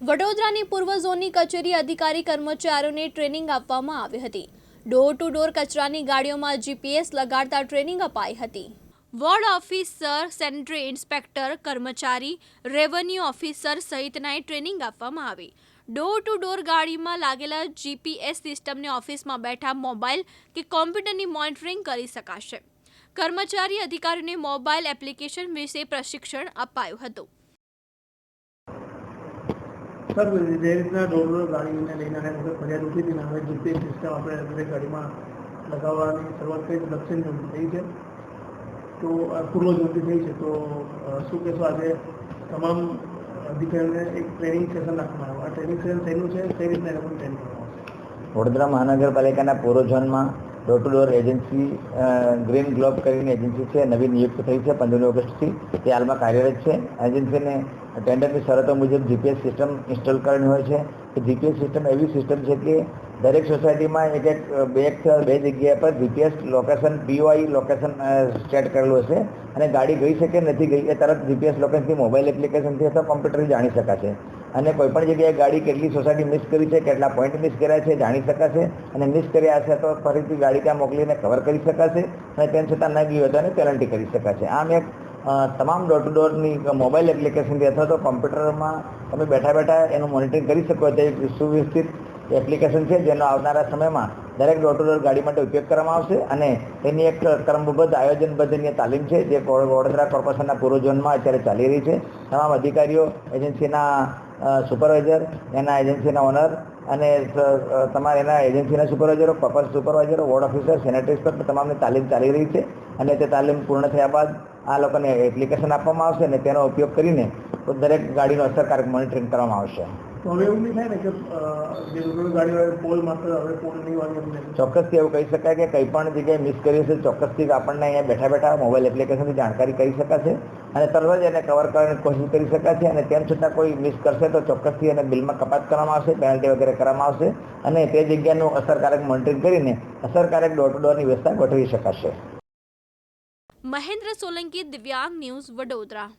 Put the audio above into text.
વડોદરાની પૂર્વ ઝોનની કચેરી અધિકારી કર્મચારીઓને ટ્રેનિંગ આપવામાં આવી હતી. ડોર ટુ ડોર કચરાની ગાડીઓમાં જીપીએસ લગાડતા ટ્રેનિંગ અપાઈ હતી. વોર્ડ ઓફિસર, સેનેટરી ઇન્સ્પેક્ટર, કર્મચારી, રેવન્યુ ઓફિસર સહિતનાએ ટ્રેનિંગ આપવામાં આવી. ડોર ટુ ડોર ગાડીમાં લાગેલા જીપીએસ સિસ્ટમને ઓફિસમાં બેઠા મોબાઈલ કે કોમ્પ્યુટરની મોનિટરિંગ કરી શકાશે. કર્મચારી અધિકારીઓને મોબાઈલ એપ્લિકેશન વિશે પ્રશિક્ષણ અપાયું હતું. સર જે રીતના ડોર ગાડીને લઈને વખત ફરિયાદ ઉઠી હતી હવે જીપીએસ સિસ્ટમ આપણે દરેક ગાડીમાં લગાવવાની શરૂઆત કરી દક્ષિણ ઝોનથી થઈ છે. તો પૂર્વ ઝોનથી થઈ છે. તો શું કહેશો આજે તમામ અધિકારીઓને એક ટ્રેનિંગ સેશન રાખવામાં આવ્યું. આ ટ્રેનિંગ સેશન થયેલું છે, કઈ રીતના એ લોકોને ટ્રેનિંગ કરવામાં આવશે? વડોદરા મહાનગરપાલિકાના પૂર્વ ઝોનમાં door to door agency green globe કરીને એજન્સી છે, નવી નિયુક્ત થઈ છે, પંદરમી ઓગસ્ટથી. તે હાલમાં કાર્યરત છે. એજન્સીને ટેન્ડરની શરતો મુજબ જીપીએસ સિસ્ટમ ઇન્સ્ટોલ કરવાની હોય છે. કે જીપીએસ સિસ્ટમ એવી સિસ્ટમ છે કે દરેક સોસાયટીમાં એક એક બે બે જગ્યા પર GPS location POI location set કરેલું હશે. અને ગાડી ગઈ છે કે નથી ગઈ, એ તરત જીપીએસ લોકેશનથી મોબાઈલ એપ્લિકેશનથી અથવા કોમ્પ્યુટરથી જાણી શકાશે. અને કોઈ પણ જગ્યાએ ગાડી કેટલી સોસાયટી મિસ કરી છે, કેટલા પોઈન્ટ મિસ કર્યા છે, જાણી શકાશે. અને મિસ કર્યા હશે તો ફરીથી ગાડી ત્યાં મોકલીને કવર કરી શકાશે. અને તેમ છતાં ન ગઈ હોય તો એને પેનલ્ટી કરી શકાશે. આમ એક તમામ ડોર ટુ ડોરની મોબાઈલ એપ્લિકેશનથી અથવા તો કોમ્પ્યુટરમાં તમે બેઠા બેઠા એનું મોનિટરિંગ કરી શકો તે એક સુવ્યવસ્થિત એપ્લિકેશન છે જેનો આવનારા સમયમાં દરેક ડોર ટુ ડોર ગાડી માટે ઉપયોગ કરવામાં આવશે. અને તેની એક ક્રમબદ્ધ આયોજનબદ્ધની તાલીમ છે, જે વડોદરા કોર્પોરેશનના પૂર્વ ઝોનમાં અત્યારે ચાલી રહી છે. તમામ અધિકારીઓ એજન્સીના સુપરવાઇઝર એના એજન્સીના ઓનર અને તમારા એના એજન્સીના સુપરવાઇઝરો પપર સુપરવાઇઝરો વોર્ડ ઓફિસર સેનેટરી પર તમામની તાલીમ ચાલી રહી છે અને તે તાલીમ પૂર્ણ થયા બાદ આ લોકોને એપ્લિકેશન આપવામાં આવશે અને તેનો ઉપયોગ કરીને દરેક ગાડીનું અસરકારક મોનિટરિંગ કરવામાં આવશે. તો હવે એવું નહીં થાય ને કે જે ડોર ગાડી હોય પોલ માત્ર હવે પોલ નહીં વાળી ચોક્કસથી એવું કહી શકાય કે કંઈ પણ જગ્યાએ મિસ કરી હશે ચોક્કસથી આપણને અહીંયા બેઠા બેઠા મોબાઈલ એપ્લિકેશનથી જાણકારી કરી શકાશે અને તરત જ એને કવર કરવાની કોશિશ કરી શકાશે અને તેમ છતાં કોઈ મિસ કરશે તો ચોક્કસથી એને બિલમાં કપાત કરવામાં આવશે પેનલ્ટી વગેરે કરવામાં આવશે અને તે જગ્યાનું અસરકારક મોનિટરિંગ કરીને અસરકારક ડોર ટુ ડોરની વ્યવસ્થા ગોઠવી શકાશે. મહેન્દ્ર સોલંકી દિવ્યાંગ ન્યૂઝ વડોદરા.